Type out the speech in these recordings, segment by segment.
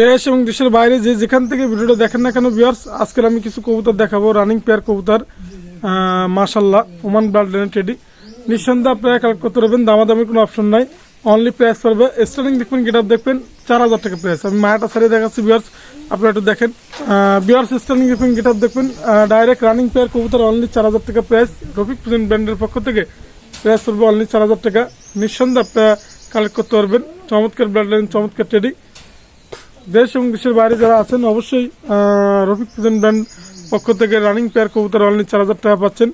দেশ এবং দেশের বাইরে যে যেখান থেকে ভিডিওটা দেখেন না কেন বিয়ার্স আজকের আমি কিছু কবুতর দেখাবো রানিং পেয়ার কবুতর মাশাল্লাহ ওমান ব্লাড লাইন টেডি নিঃসন্দেহে আপনারা কালেক্ট করতে পারবেন, দামাদামি কোনো অপশন নাই। অনলি প্রাইস পড়বে। স্টার্টিং দেখবেন গেট আপ দেখবেন, চার হাজার টাকা প্রাইস আমি মায়াটা সারিয়ে দেখাচ্ছি বিয়ার্স আপনারা একটু দেখেন। বিয়ার্স স্টার্টিং দেখবেন গেট আপ দেখবেন ডাইরেক্ট রানিং পেয়ার কবুতর অনলি চার হাজার টাকা প্রাইস রফিক প্রেজেন্ট ব্র্যান্ডের পক্ষ থেকে প্রাইস পড়বে অনলি চার হাজার টাকা। নিঃসন্দেহে আপনারা কালেক্ট করতে পারবেন। চমৎকার ব্লাড লাইন চমৎকার টেডি দেশ এবং দেশের বাইরে যারা আছেন, অবশ্যই রফিক প্রেজেন্ট ব্র্যান্ড পক্ষ থেকে রানিং পেয়ার কবুতর অনলি চার হাজার টাকা পাচ্ছেন।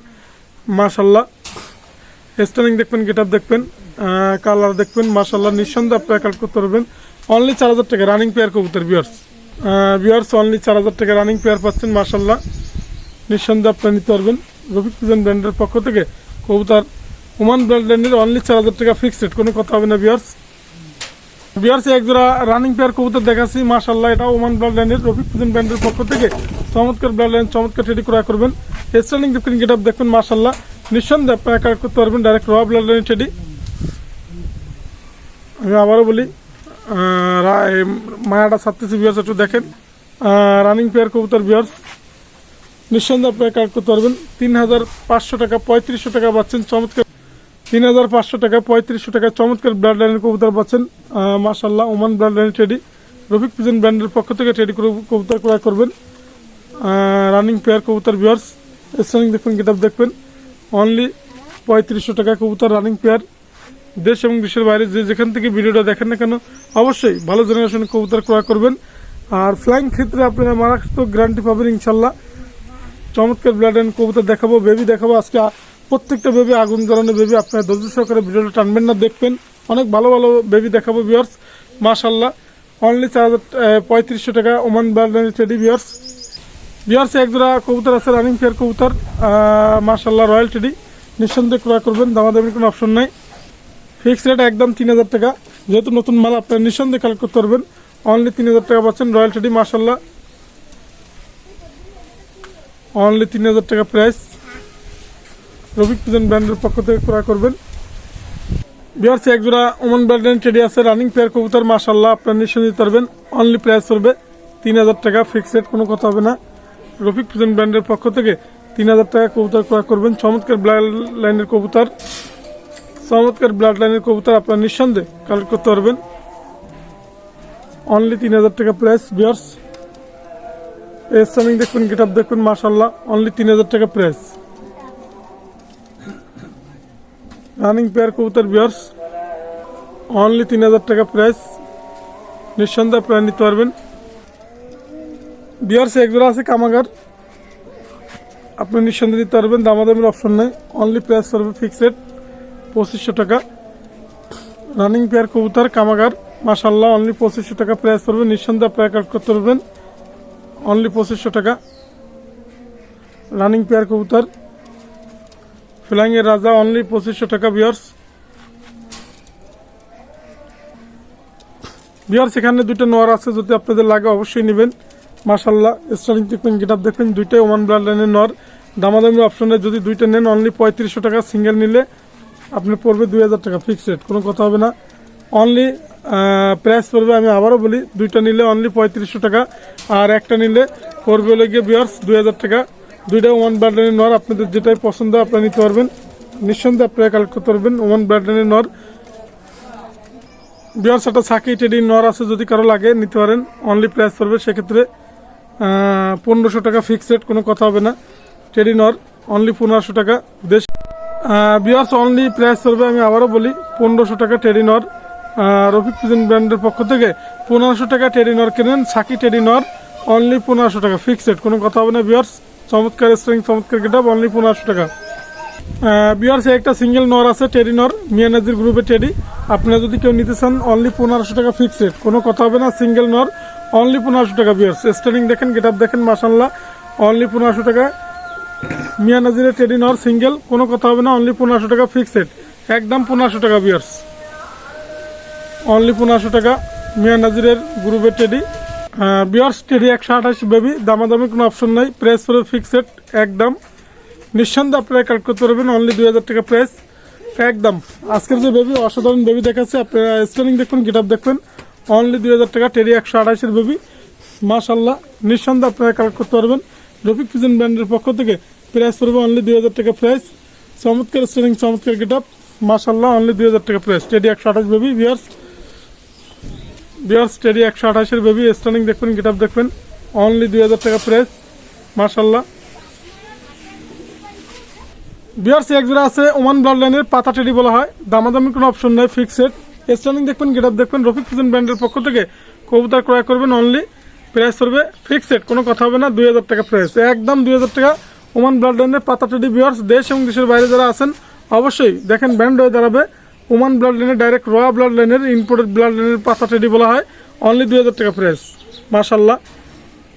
মাশাল্লাহ স্টারিং দেখবেন গেট দেখবেন কালার দেখবেন মাশাল্লাহ নিঃসন্দেহে আপনারা কালেক্ট করতে পারবেন। অনলি চার হাজার টাকা, রানিং পেয়ার কবুতর বিয়ার্স বিয়ার্স অনলি চার হাজার টাকা, রানিং পেয়ার পাচ্ছেন মাশাল্লাহ নিঃসন্দেহে আপনারা নিতে পারবেন। রফিক প্রেজেন্ট ব্র্যান্ডের পক্ষ থেকে কবুতর, ওমান ব্র্যান্ডের অনলি চার হাজার টাকা ফিক্সড কোনো কথা হবে না বিয়ার্স বিআরসি একজোড়া রানিং পেয়ার কবুতর দেখাচ্ছি। মাশাল্লাহ এটা ওমান ব্লাড লাইনের রফিক প্রেজেন্ট ব্র্যান্ডের পক্ষ থেকে। চমৎকার ব্লাড লাইন চমৎকার রেডি করা করবেন। স্টার্লিং দেখবেন গেট আপ দেখবেন মাশাল্লাহ নিঃসন্দেহে আপনারা করতে পারবেন ডাইরেক্ট র ব্লাড টেডি আমি আবারও বলি মায়াটা ছাড়তেছি বিয়ার্স, একটু দেখেন। রানিং পেয়ার কবুতর বিয়ার্স। নিঃসন্দেহে আপনারা করতে পারবেন। তিন হাজার পাঁচশো টাকা, পঁয়ত্রিশশো টাকা পাচ্ছেন, চমৎকার তিন হাজার পাঁচশো টাকা, পঁয়ত্রিশশো টাকা, চমৎকার ব্লাড লাইনের কবুতর পাচ্ছেন। মাশাল্লাহ ওমান ব্লাড লাইনের টেডি রফিক পিজন ব্র্যান্ডের পক্ষ থেকে টেডি কবুতর ক্রয় করবেন। রানিং পেয়ার কবুতর বিয়ার্স স্টারিং দেখবেন গেট দেখবেন। অনলি পঁয়ত্রিশশো টাকা কবুতর রানিং পেয়ার দেশ এবং দেশের বাইরে যে যেখান থেকে ভিডিওটা দেখেন না কেন, অবশ্যই ভালো জেনারেশনের কবুতর ক্রয় করবেন। আর ফ্লাইং ক্ষেত্রে আপনারা মারাত্মক গ্যারান্টি পাবেন ইনশাল্লাহ চমৎকার ব্লাড অ্যান্ড কবুতর দেখাবো বেবি দেখাবো। আজকে প্রত্যেকটা বেবি আগুন জ্বালানো বেবি আপনারা ধৈর্য সহকারে ভিডিওটা টানবেন না, দেখবেন। অনেক ভালো ভালো বেবি দেখাবো বিয়ার্স মাশাল্লাহ অনলি চার হাজার পঁয়ত্রিশশো টাকা Oman and teddy bears bears একজোড়া কবুতর আছে রানিং ফেয়ার কবুতর। মাশাল্লাহ রয়্যাল টেডি নিঃসন্দেহে ক্রয় করবেন, দামাদামির কোনো অপশন নাই। ফিক্সড রেট একদম তিন হাজার টাকা। যেহেতু নতুন মাল, আপনারা নিঃসন্দেহে কালেক্ট করতে পারবেন। অনলি তিন হাজার টাকা পাচ্ছেন রয়্যাল টেডি মাশাল্লাহ অনলি তিন হাজার টাকা প্রাইস রফিক পিজন ব্র্যান্ডের পক্ষ থেকে ক্রয় করবেন। বিআরসি একজোড়া ওমান ব্র্যান্ডের টেডি আছে, রানিং পেয়ার কবুতর মাশাল্লাহ আপনার নিঃসন্দেহে দিতে পারবেন। অনলি প্রাইস করবে তিন হাজার টাকা ফিক্সড কোনো কথা হবে না। রফিক পিজন ব্র্যান্ডের পক্ষ থেকে তিন হাজার টাকা কবুতর ক্রয় করবেন। চমৎকার ব্লাড লাইনের কবুতর, চমৎকার ব্লাড লাইনের কবুতর আপনার নিঃসন্দেহে কালেক্ট করতে পারবেন। অনলি তিন হাজার টাকা প্রাইস বিয়ার্স স্টামিং দেখবেন গেট আপ দেখবেন মাশাল্লাহ অনলি তিন হাজার টাকা প্রাইস রানিং পেয়ার কবুতর বিয়ার্স অনলি তিন হাজার টাকা প্রাইস নিঃসন্দেহে আপনারা নিতে পারবেন। বিয়ার্স একজোড়া আছে কামাগার। আপনি নিঃসন্দেহে নিতে পারবেন, দামাদামির অপশন নেই। অনলি প্রাইস করবে ফিক্সড পঁচিশশো টাকা। রানিং পেয়ার কবুতর কামাগার মাশাল্লাহ অনলি পঁচিশশো টাকা প্রাইস করবে নিঃসন্দেহে আপনারা কালেক্ট করতে পারবেন। অনলি পঁচিশশো টাকা। রানিং পেয়ার কবুতর ফ্লাইং এর রাজা অনলি পঁচিশশো টাকা বিয়ার্স বিয়ার্স এখানে দুইটা নোয়ার আছে, যদি আপনাদের লাগে অবশ্যই নেবেন। মাশাল্লাহ স্টারিং দেখবেন গেট দেখবেন দুইটাই ওমান ব্লাড লাইনের নর দামাদামি অপশনে যদি দুইটা নেন অনলি পঁয়ত্রিশশো টাকা সিঙ্গেল নিলে আপনার পড়বে দুই হাজার টাকা ফিক্সড রেট কোনো কথা হবে না। অনলি প্রাইস পড়বে, আমি আবারও বলি, দুইটা নিলে অনলি পঁয়ত্রিশশো টাকা, আর একটা নিলে পড়বে হলে গিয়ে বিয়ার্স দুই হাজার টাকা। দুইটা ওয়ান ব্র্যান্ডের নর আপনাদের যেটাই পছন্দ আপনারা নিতে পারবেন। নিঃসন্দেহে আপনারা কালেক্ট করতে পারবেন ওয়ান ব্র্যান্ডের নর। বিয়ার্স একটা সাকি টেডি নর আছে, যদি কারও লাগে নিতে পারেন। অনলি প্রাইস পড়বে, সেক্ষেত্রে পনেরোশো টাকা ফিক্সড রেট কোনো কথা হবে না। টেডি নর অনলি পনেরোশো টাকা। দেশ বিয়ার্স অনলি প্রাইস পড়বে, আমি আবারও বলি, পনেরোশো টাকা টেরিনর রফিক পিজন ব্র্যান্ডের পক্ষ থেকে পনেরোশো টাকা টেরিনর কেনেন। সাকি টেরিনর অনলি পনেরোশো টাকা ফিক্সড কোনো কথা হবে না বিয়ার্স চমৎকার স্ট্রিং চমৎকার গেটাপ অনলি পনেরোশো টাকা। বিয়ার্স একটা সিঙ্গেল নর আছে টেরিনর মিয়ানাজির গ্রুপে টেডি আপনারা যদি কেউ নিতে চান অনলি পনেরোশো টাকা ফিক্সড কোনো কথা হবে না সিঙ্গেল নর অনলি পনেরোশো টাকা বিয়ার্স স্টারিং দেখেন গেটাপ দেখেন মাসাল্লাহ অনলি পনেরোশো টাকা। মিয়া নাজিরের টেডি নর সিঙ্গেল কোনো কথা হবে না অনলি পনেরোশো টাকা ফিক্সড একদম পনেরোশো টাকা বিয়ার্স অনলি পনেরোশো টাকা মিয়া নাজিরের গ্রুপের টেডি বিয়ার্স টেডি একশো আঠাশ বেবি দামাদামি কোনো অপশন নাই। প্রাইস পরে ফিক্সড একদম। নিঃসন্দেহে আপনারা কালেক্ট করতে পারবেন অনলি দুই হাজার টাকা প্রাইস একদম। আজকের যে বেবি অসাধারণ বেবি দেখাচ্ছে। আপনারা স্টারিং দেখবেন গেট আপ দেখবেন অনলি দুই হাজার টাকা টেরি একশো আঠাশের বেবি মাশাল্লাহ নিঃসন্দেহে আপনারা কালেক্ট করতে পারবেন রফিক পিজন ব্র্যান্ডের পক্ষ থেকে প্রাইস পড়বে অনলি দুই হাজার টাকা প্রাইস চমৎকার স্টেরিং চমৎকার গেট আপ মাশাল্লাহ অনলি দুই হাজার টাকা প্রাইস টেডি একশো আঠাশ বেবি বিয়ার্স বিয়ার্স স্টেডি একশো আঠাশের বেবি স্টার্নিং দেখবেন গেট আপ দেখবেন। অনলি দুই হাজার টাকা প্রাইস মার্শাল্লাহ বিয়ার্স এক জোড়া আছে ওমান ব্লাড লাইনের পাতা টেডি বলা হয়। দামাদামি কোনো অপশন নেই ফিক্সড স্টার্নিং দেখবেন গেট আপ দেখবেন, রফিক পিজন ব্র্যান্ডের পক্ষ থেকে কবুতর ক্রয় করবেন অনলি প্রাইস করবে ফিক্সড কোনো কথা হবে না, দুই হাজার টাকা প্রাইস একদম দুই হাজার টাকা ওমান ব্লাড লাইনের পাতা টেডি বিয়ার্স, দেশ এবং দেশের বাইরে যারা আছেন, অবশ্যই দেখেন ব্র্যান্ড হয়ে দাঁড়াবে। ওমান ব্লাড লাইনের ডাইরেক্ট রয়া ব্লাড লাইনের ইম্পোর্টেড ব্লাড লাইনের পাতা টেডি বলা হয়। অনলি দুই হাজার টাকা প্রাইস মাশাল্লাহ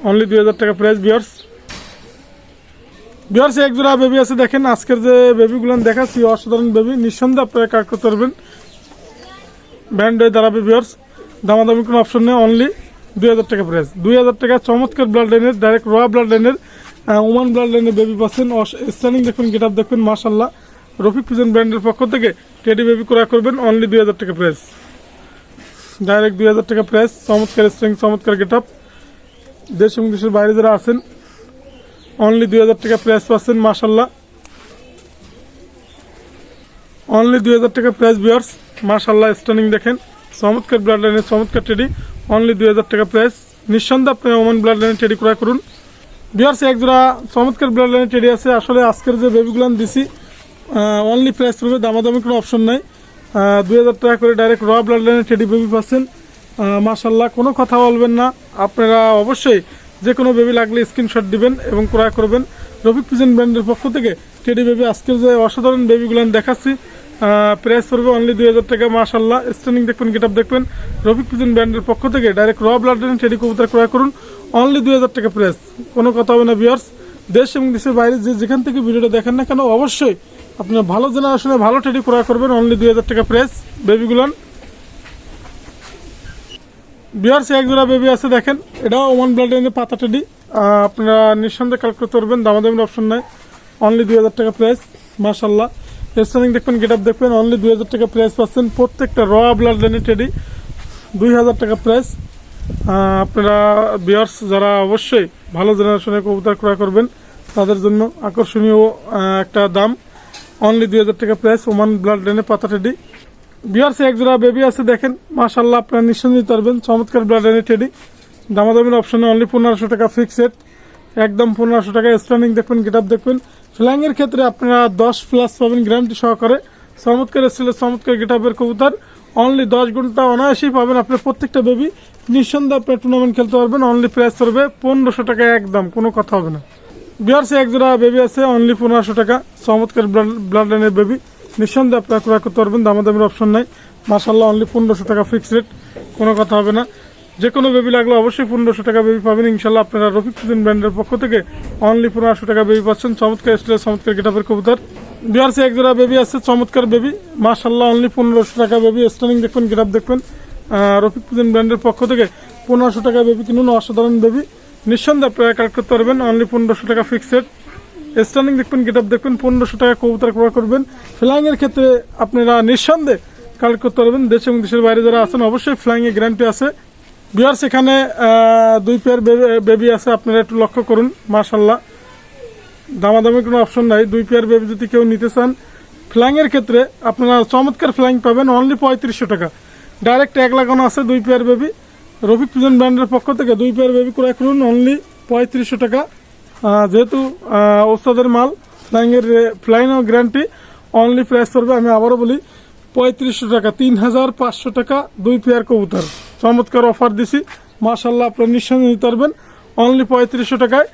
অনলি দুই হাজার টাকা প্রাইস বিয়ার্স বিহার এক জোড়া বেবি আছে, দেখেন। আজকের যে বেবিগুলো দেখাচ্ছি, অসাধারণ বেবি নিঃসন্দেহে আপনারা কাজ করতে পারবেন ব্যান্ড হয়ে দাঁড়াবে বিয়ার্স দামাদামি কোনো অপশন নেই অনলি দুই হাজার টাকা প্রাইস দুই হাজার টাকা চমৎকার ব্লাড লাইনের ডাইরেক্ট রয়া ব্লাড লাইনের ওমান ব্লাড লাইনের বেবি পাচ্ছেন স্ট্যান্ডিং দেখুন গেট আপ দেখুন মাশাল্লাহ রফিক পিজন ব্র্যান্ডের পক্ষ থেকে টেডি বেবি ক্রয় করবেন অনলি দুই হাজার টাকা প্রাইস ডাইরেক্ট দুই হাজার টাকা প্রাইস চমৎকার স্ট্রিং চমৎকার গেট আপ দেশ এবং দেশের বাইরে যারা আছেন অনলি দুই হাজার টাকা প্রাইস পাচ্ছেন মাসাল্লাহ অনলি দুই হাজার টাকা প্রাইস বিয়ার্স মাসাল্লাহ স্টানিং দেখেন। চমৎকার ব্লাড লাইনের চমৎকার টেডি অনলি দুই হাজার টাকা প্রাইস নিঃসন্দেহে আপনি ওমান ব্লাড লাইনের টেডি ক্রয় করুন। বিয়ার্স এক জোড়া চমৎকার ব্লাড লাইনের টেডি আছে। আসলে আজকের যে বেবিগুলো দিছি অনলি প্রাইস পড়বে দামাদামি কোনো অপশন নাই। দুই হাজার টাকা করে ডাইরেক্ট র ব্লাড লাইনের টেডি বেবি পাচ্ছেন। মাসাল্লাহ কোনো কথা বলবেন না। আপনারা অবশ্যই যে কোনো বেবি লাগলে স্ক্রিনশট দিবেন এবং ক্রয় করবেন। রফিক পিজন ব্র্যান্ডের পক্ষ থেকে টেডি বেবি আজকের যে অসাধারণ বেবিগুলো দেখাচ্ছি। প্রাইস পড়বে অনলি দুই হাজার টাকা মাসাল্লাহ স্ট্যান্ডিং দেখবেন গেট দেখবেন। রফিক পিজন ব্র্যান্ডের পক্ষ থেকে ডাইরেক্ট র ব্লাড লাইন টেডি কবুতর ক্রয় করুন। অনলি দুই হাজার টাকা প্রাইস কোনো কথা হবে না বিয়ার্স দেশ এবং দেশের বাইরে যে যেখান থেকে ভিডিওটা দেখেন না কেন, অবশ্যই আপনার ভালো জেনারেশনে ভালো টেডি ক্রয় করবেন অনলি দুই হাজার টাকা প্রাইস বেবিগুলান। বিহার এক জোড়া বেবি আছে দেখেন, এটাও ওয়ান ব্লাড লাইনের পাতা টেডি। আপনারা নিঃসন্দেহে কালেক্ট করতে পারবেন, দামাদামির অপশন নাই অনলি দুই হাজার টাকা প্রাইস মার্শাল্লাহ স্টার্নিং দেখবেন গেট আপ দেখবেন অনলি দুই হাজার টাকা প্রাইস পাচ্ছেন, প্রত্যেকটা র ব্লাড লাইনের টেডি, দুই হাজার টাকা প্রাইস আপনারা বিয়ার্স যারা অবশ্যই ভালো জেনারেশনের কবুতর ক্রয় করবেন, তাদের জন্য আকর্ষণীয় একটা দাম। অনলি দুই হাজার টাকা প্রাইস ওমান ব্লাড লাইনের পাতা টেডি বিহারসে এক জোড়া বেবি আছে, দেখেন। মাশাল্লাহ আপনারা নিঃসন্দেহে পারবেন। চমৎকার ব্লাড লাইনের টেডি দামাদামির অপশনে অনলি পনেরোশো টাকা ফিক্সড একদম পনেরোশো টাকা স্ট্যান্ডিং দেখবেন গেট দেখবেন। ফ্ল্যাঙ্গের ক্ষেত্রে আপনারা দশ প্লাস পাবেন গ্যারান্টি সহকারে। চমৎকার স্টিলের চমৎকার গেট আপের কবুতর। অনলি দশ ঘণ্টা অনায়াসেই পাবেন আপনার প্রত্যেকটা বেবি নিঃসন্দেহে আপনার টুর্নামেন্ট খেলতে পারবেন। অনলি প্রাইস করবে পনেরোশো টাকা একদম, কোনো কথা হবে না। বিহারসে এক জোড়া বেবি আছে অনলি পনেরোশো টাকা। চমৎকার ব্লাড লাইনের বেবি নিঃসন্দেহে আপনারা ক্রয় করতে পারবেন দামাদামির অপশন নাই। মাসাল্লাহ অনলি পনেরোশো টাকা ফিক্সড রেট কোনো কথা হবে না। যে কোনো বেবি লাগলে অবশ্যই পনেরোশো টাকা বেবি পাবেন। ইনশাল্লাহ আপনারা রফিক ফুদিন ব্র্যান্ডের পক্ষ থেকে অনলি পনেরোশো টাকা বেবি পাচ্ছেন। চমৎকার স্টাইলের চমৎকার গেটাপের কবুতর। বিহারসে এক জোড়া বেবি আছে, চমৎকার বেবি মাসাল্লাহ অনলি পনেরোশো টাকা বেবি স্টার্নিং দেখবেন গেটাপ দেখবেন রফিক ফুদিন ব্র্যান্ডের পক্ষ থেকে পনেরোশো টাকা বেবি কিনুন, অসাধারণ বেবি নিঃসন্দেহে আপনারা কালেক্ট করতে পারবেন অনলি পনেরোশো টাকা ফিক্সড স্টার্নিং দেখবেন গেট আপ দেখবেন, পনেরোশো টাকা কবুতর ক্রয় করবেন। ফ্লাইং এর ক্ষেত্রে আপনারা নিঃসন্দেহে কালেক্ট করতে পারবেন, দেশ এবং দেশের বাইরে যারা আছেন, অবশ্যই ফ্লাইং এ গ্যারান্টি আছে বিহার সেখানে দুই পেয়ার বেবি আছে, আপনারা একটু লক্ষ্য করুন মাশাল্লাহ দামাদামি কোনো অপশন নাই, দুই পেয়ার বেবি যদি কেউ নিতে চান। ফ্লাইং এর ক্ষেত্রে আপনারা চমৎকার ফ্লাইং পাবেন অনলি পঁয়ত্রিশশো টাকা। ডাইরেক্ট এক লাগানো আছে দুই পেয়ার বেবি রফিক পিজন ব্র্যান্ডের পক্ষ থেকে দুই পেয়ার বেবি ক্রয় করুন অনলি পঁয়ত্রিশশো টাকা। যেহেতু ওস্তাদের মাল ফ্লাইংয়ের ফ্লাইং গ্যারান্টি অনলি প্রাইস করবে আমি আবারও বলি, পঁয়ত্রিশশো টাকা তিন হাজার পাঁচশো টাকা, দুই পেয়ার কবুতর। চমৎকার অফার দিছি। মাশাল্লাহ আপনারা নিঃসন্দেহে নিতে পারবেন। অনলি পঁয়ত্রিশশো টাকায়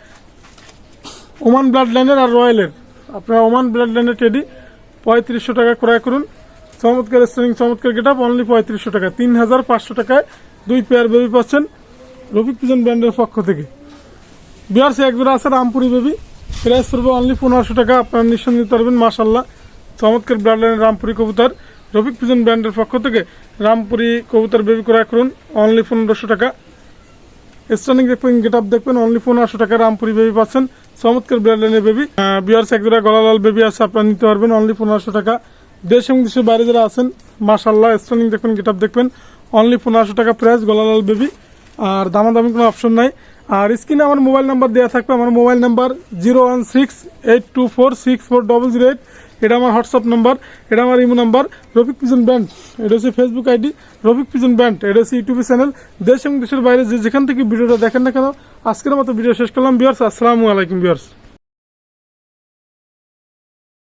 ওমান ব্লাড লাইনের আর রয়্যালের আপনারা ওমান ব্লাড লাইনের টেডি পঁয়ত্রিশশো টাকা ক্রয় করুন। চমৎকার স্টারিং চমৎকার গেট আপ অনলি পঁয়ত্রিশশো টাকা তিন হাজার পাঁচশো টাকায় দুই পেয়ার বেবি পাচ্ছেন রফিক পিজন ব্র্যান্ডের পক্ষ থেকে। বিহার সে একজোড়া আছে রামপুরি বেবি প্রাইস পড়বে অনলি পনেরোশো টাকা। আপনারা নিঃসন্দেহে নিতে পারবেন মাশাল্লাহ চমৎকার ব্র্যান্ড লাইনের রামপুরি কবুতর। রফিক পিজন ব্র্যান্ডের পক্ষ থেকে রামপুরি কবুতর বেবি ক্রয় করুন অনলি পনেরোশো টাকা। স্টার্নিং দেখবেন গেট আপ দেখবেন অনলি পনেরোশো টাকা রামপুরি বেবি পাচ্ছেন। চমৎকার ব্র্যান্ডের বেবি বিয়ার একজোড়া গলালাল বেবি আছে, আপনারা নিতে পারবেন অনলি পনেরোশো টাকা। দেশ এবং দেশের বাইরে যারা আছেন মাশাল্লাহ স্টার্নিং দেখবেন গেট আপ দেখবেন। অনলি পনেরোশো টাকা প্রাইস গলালাল বেবি আর দামাদামি কোনো অপশন নাই। আর স্ক্রিনে আমার মোবাইল নাম্বার দেওয়া থাকবে। আমার mobile number zero one six eight two four six four double zero eight এটা আমার হোয়াটসঅ্যাপ নাম্বার এটা আমার imo number Rafiq pigeon band, এটা হচ্ছে Facebook ID Rafiq pigeon band, এটা হচ্ছে ইউটিউব চ্যানেল দেশ এবং দেশের বাইরে যে যেখান থেকে ভিডিওটা দেখেন না কেন, আজকের মতো ভিডিও শেষ করলাম বিয়ার্স আসসালামু আলাইকুম বিয়ার্স